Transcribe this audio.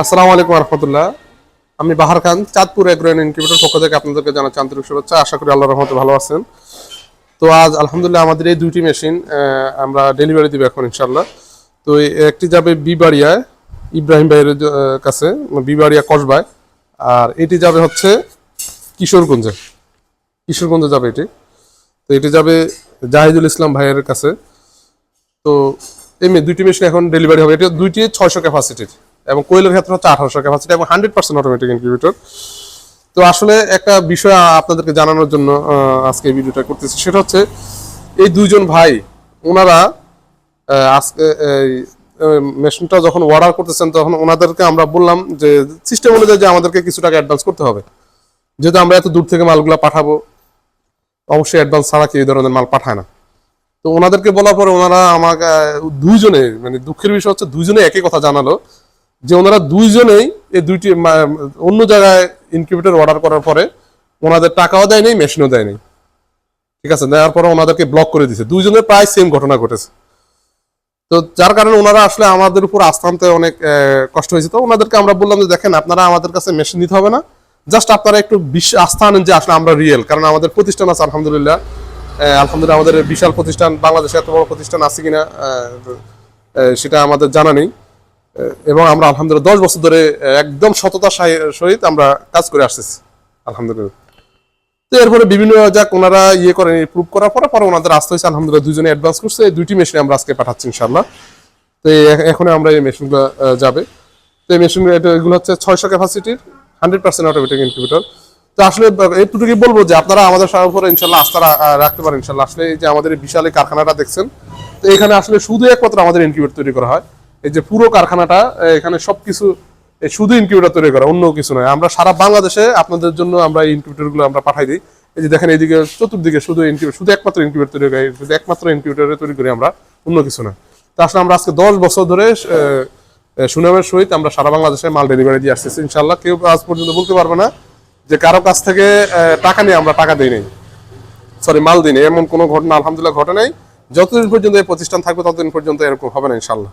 আসসালামু আলাইকুম রহমতুল্লাহ আমি বাহার খান চাঁদপুর এগ্রোয়েন ইনকিউবেটর পক্ষ থেকে আপনাদেরকে জানাচ্ছি আন্তরিক শুভেচ্ছা। আশা করি আল্লাহ রহমতে ভালো আছেন। তো আজ আলহামদুলিল্লাহ আমাদের এই দুইটি মেশিন আমরা ডেলিভারি দিব এখন ইনশাল্লাহ তো একটি যাবে বিবাড়িয়ায় ইব্রাহিম ভাইয়ের কাছে, বিবাড়িয়া কসবায়। আর এটি যাবে হচ্ছে কিশোরগঞ্জে। কিশোরগঞ্জে যাবে এটি। তো এটি যাবে জাহিদুল ইসলাম ভাইয়ের কাছে। তো এমনি দুইটি মেশিন এখন ডেলিভারি হবে। এটা দুইটি ছয়শো ক্যাপাসিটির। এবং কোয়েলের ক্ষেত্রে হচ্ছে আঠারোশো ক্যাপাসিটি এবং হান্ড্রেড পার্সেন্ট অটোমেটিক ইনকিউবেটর তো আসলে একটা বিষয় আপনাদেরকে জানানোর জন্য আজকে এই ভিডিওটা করতেছি। সেটা হচ্ছে, এই দুইজন ভাই, ওনারা আজকে মেশিনটা যখন অর্ডার করতেছেন, তখন ওনাদেরকে আমরা বললাম যে সিস্টেম অনুযায়ী যে আমাদেরকে কিছু টাকা অ্যাডভান্স করতে হবে। যেহেতু আমরা এত দূর থেকে মালগুলো পাঠাবো, অবশ্যই অ্যাডভান্স ছাড়া কি এই ধরনের মাল পাঠায় না। তো ওনাদেরকে বলার পরে ওনারা আমাকে দুইজনে মানে দুঃখের বিষয় হচ্ছে দুইজনে একই কথা জানালো যে ওনারা দুইজনেই এই দুইটি অন্য জায়গায় ইনকিউবেটর অর্ডার করার পরে ওনাদের টাকাও দেয় নেই মেশিনও দেয় নেই ঠিক আছে? দেওয়ার পরে ওনাদেরকে ব্লক করে দিছে দুইজনের প্রায় সেম ঘটনা ঘটেছে। তো যার কারণে ওনারা আসলে আমাদের উপর আস্থা আনতে অনেক কষ্ট হয়েছে। তো ওনাদেরকে আমরা বললাম যে, দেখেন, আপনারা আমাদের কাছে মেশিন নিতে হবে না। জাস্ট আপনারা একটু আস্থা আনেন যে, আসলে আমরা রিয়েল কারণ আমাদের প্রতিষ্ঠান আছে, আলহামদুলিল্লাহ। আলহামদুলিল্লাহ আমাদের বিশাল প্রতিষ্ঠান, বাংলাদেশে এত বড় প্রতিষ্ঠান আছে কিনা সেটা আমাদের জানা নেই। এবং আমরা আলহামদুলিল্লাহ দশ বছর ধরে একদম সততার সহিত আমরা কাজ করে আসতেছি, আলহামদুলিল্লাহ। তো এরপরে বিভিন্ন যাক ওনারা ইয়ে করেন প্রুভ করার পরে পরে ওনাদের আসতে হয়েছে, আলহামদুলিল্লাহ দুজনে অ্যাডভান্স করছে, এই দুইটি মেশিন আমরা আজকে পাঠাচ্ছি ইনশাল্লাহ তো এখন আমরা এই মেশিনগুলো যাবে। তো এই মেশিন এগুলো হচ্ছে ছয়শো ক্যাপাসিটির হান্ড্রেড পার্সেন্ট অটোমেটিক ইনকিউবেটর তো আসলে এইটুকুই বলব যে আপনারা আমাদের সবার উপরে ইনশাল্লাহ আস্থা রাখতে পারেন ইনশাল্লাহ আসলে এই যে আমাদের বিশাল এই কারখানাটা দেখছেন, তো এখানে আসলে শুধু একমাত্র আমাদের ইনকিউবেটর তৈরি করা হয়। এই যে পুরো কারখানাটা, এখানে সবকিছু শুধু ইনকিউবেটর তৈরি করা, অন্য কিছু নয়। আমরা সারা বাংলাদেশে আপনাদের জন্য আমরা এই ইনকিউবেটরগুলো আমরা পাঠাই দিই। এই যে দেখেন এইদিকে চতুর্দিকে শুধু ইনকিউবেটর শুধু একমাত্র ইনকিউবেটর তৈরি করি, শুধু একমাত্র ইনকিউবেটর তৈরি করি আমরা, অন্য কিছু না তো আসলে আমরা আজকে দশ বছর ধরে সুনামের সহিত আমরা সারা বাংলাদেশে মাল ডেলিভারি দিয়ে আসতেছি। ইনশাল্লাহ কেউ আজ পর্যন্ত বলতে পারবে না যে কারও কাছ থেকে টাকা নিয়ে আমরা টাকা দিই নাই। সরি মাল দিই নাই। এমন কোনো ঘটনা আলহামদুলিল্লাহ ঘটে নাই। যতদিন পর্যন্ত এই প্রতিষ্ঠান থাকবে, ততদিন পর্যন্ত এরকম হবে না ইনশাল্লাহ